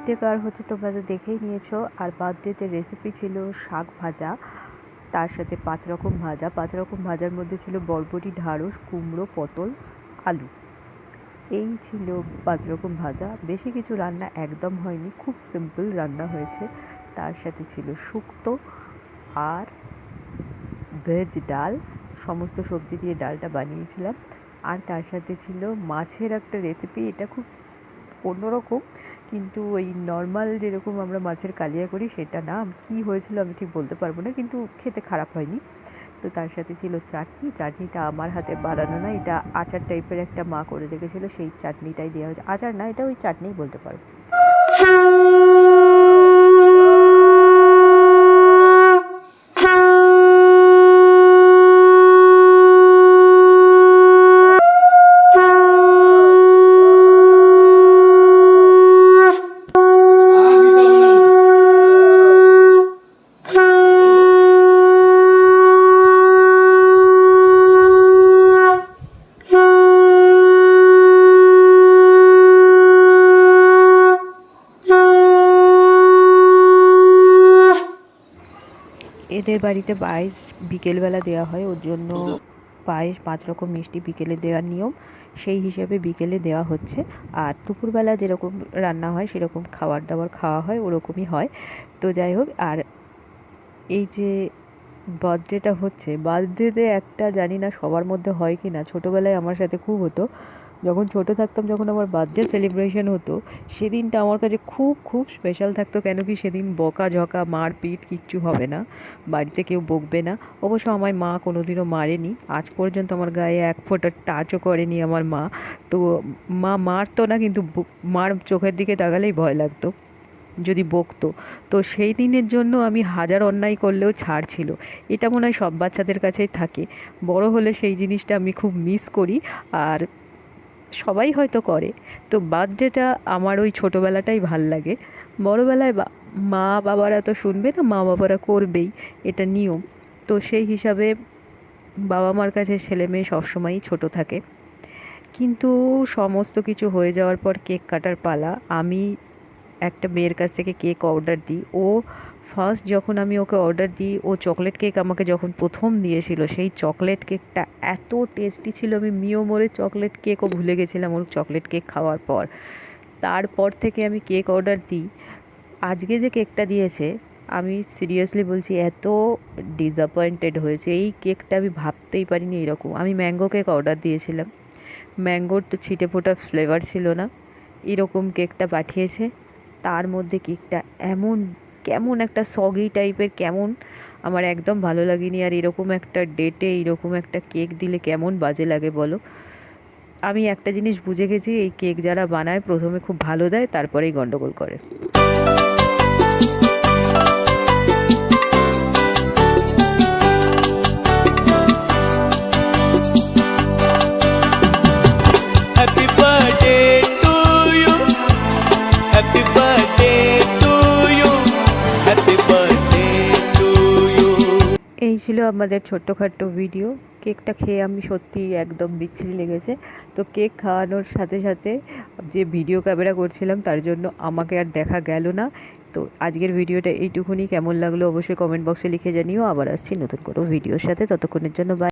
Birthday কার হচ্ছে তোমরা তো দেখেই নিয়েছো। আর বার্থডেতে রেসিপি ছিল শাক ভাজা, তার সাথে পাঁচ রকম ভাজা। পাঁচ রকম ভাজার মধ্যে ছিল বরবটি, ঢ্যাঁড়স, কুমড়ো, পটল, আলু। এই ছিল পাঁচ রকম ভাজা। বেশি কিছু রান্না একদম হয়নি, খুব সিম্পল রান্না হয়েছে। তার সাথে ছিল শুক্তো আর ভেজ ডাল। সমস্ত সবজি দিয়ে ডালটা বানিয়েছিলাম। আর তার সাথে ছিল মাছের একটা রেসিপি এটা খুব অন্যরকম, কিন্তু ওই নর্মাল যেরকম আমরা মাছের কালিয়া করি সেটা না, কি হয়েছিল আমি ঠিক বলতে পারব না, কিন্তু খেতে খারাপ হয়নি। তো তার সাথে ছিল চাটনি, চাটনিটা আমার হাতে বানানো না, এটা আচার টাইপের একটা মা করে রেখেছিল, সেই চাটনিটাই দেওয়া হয়েছে। আচার না, এটা ওই চাটনিই বলতে পারব। এদের বাড়িতে পায়েস বিকেলবেলা দেওয়া হয়। ওর জন্য পায়েস পাঁচ রকম মিষ্টি বিকেলে দেওয়ার নিয়ম। সেই হিসেবে বিকেলে দেওয়া হচ্ছে। আর দুপুরবেলা যেরকম রান্না হয় সেরকম খাবার দাবার খাওয়া হয় ওরকমই হয়। তো যাই হোক আর এই যে বার্থডেটা হচ্ছে বার্থডেতে একটা জানি না সবার মধ্যে হয় কি না ছোটোবেলায় আমার সাথে খুব হতো। যখন ছোটো থাকতাম, যখন আমার বার্থডে সেলিব্রেশন হতো, সেদিনটা আমার কাছে খুব খুব স্পেশাল থাকতো। কেন কি সেদিন বকা ঝকা মারপিট কিচ্ছু হবে না, বাড়িতে কেউ বকবে না। অবশ্য আমার মা কোনোদিনও মারেনি। আজ পর্যন্ত আমার গায়ে এক ফোঁটা টাচও করেনি আমার মা। তো মা মারতো না, কিন্তু মার চোখের দিকে তাকালেই ভয় লাগতো, যদি বকতো। তো সেই দিনের জন্য আমি হাজার অন্যায় করলেও ছাড় ছিল এটা মনে হয় সব বাচ্চাদের কাছেই থাকে। বড় হলে সেই জিনিসটা আমি খুব মিস করি। আর সবাই হয়তো করে। তো বার্থডেটা আমার ওই ছোটোবেলাটাই ভালো লাগে। বড়োবেলায় মা বাবারা তো শুনবে না, মা বাবারা করবেই, এটা নিয়ম। তো সেই হিসাবে বাবা মার কাছে ছেলে মেয়ে সবসময়ই ছোটো থাকে। কিন্তু সমস্ত কিছু হয়ে যাওয়ার পর কেক কাটার পালা, আমি একটা মেয়ের কাছ থেকে কেক অর্ডার দিই। ও ফার্স্ট যখন আমি ওকে অর্ডার দিই, ও চকলেট কেক আমাকে যখন প্রথম দিয়েছিল, সেই চকলেট কেকটা এত টেস্টি ছিল, আমি মিওমোরে চকলেট কেকও ভুলে গেছিলাম ওর চকলেট কেক খাওয়ার পর। তারপর থেকে আমি কেক অর্ডার দিই। আজকে যে কেকটা দিয়েছে, আমি সিরিয়াসলি বলছি, এত ডিসঅ্যাপয়েন্টেড হয়েছে। এই কেকটা আমি ভাবতেই পারিনি এরকম। আমি ম্যাঙ্গো কেক অর্ডার দিয়েছিলাম। ম্যাঙ্গোর তো ছিটে ফোটা ফ্লেভার ছিল না। এরকম কেকটা পাঠিয়েছে। তার মধ্যে কেকটা এমন কেমন একটা সগি টাইপের কেমন? আমার একদম ভালো লাগেনি। আর এরকম একটা ডেটে এরকম একটা কেক দিলে কেমন বাজে লাগে বলো? আমি একটা জিনিস বুঝে গেছি, এই কেক যারা বানায়, প্রথমে খুব ভালো দেয়, তারপরেই গন্ডগোল করে। আমাদের ছোট্টখাট্ট ভিডিও কেকটা খেয়ে আমি সত্যি একদম বিচ্ছিরি লেগেছে। তো কেক খাওয়ানোর সাথে সাথে যে ভিডিও ক্যামেরা করছিলাম, তার জন্য আমাকে আর দেখা গেল না। তো আজকের ভিডিওটা এইটুকুনি। কেমন লাগল অবশ্যই কমেন্ট বক্সে লিখে জানিও। আবার আসছি নতুন কোনো ভিডিওর সাথে। ততক্ষণের জন্য বাই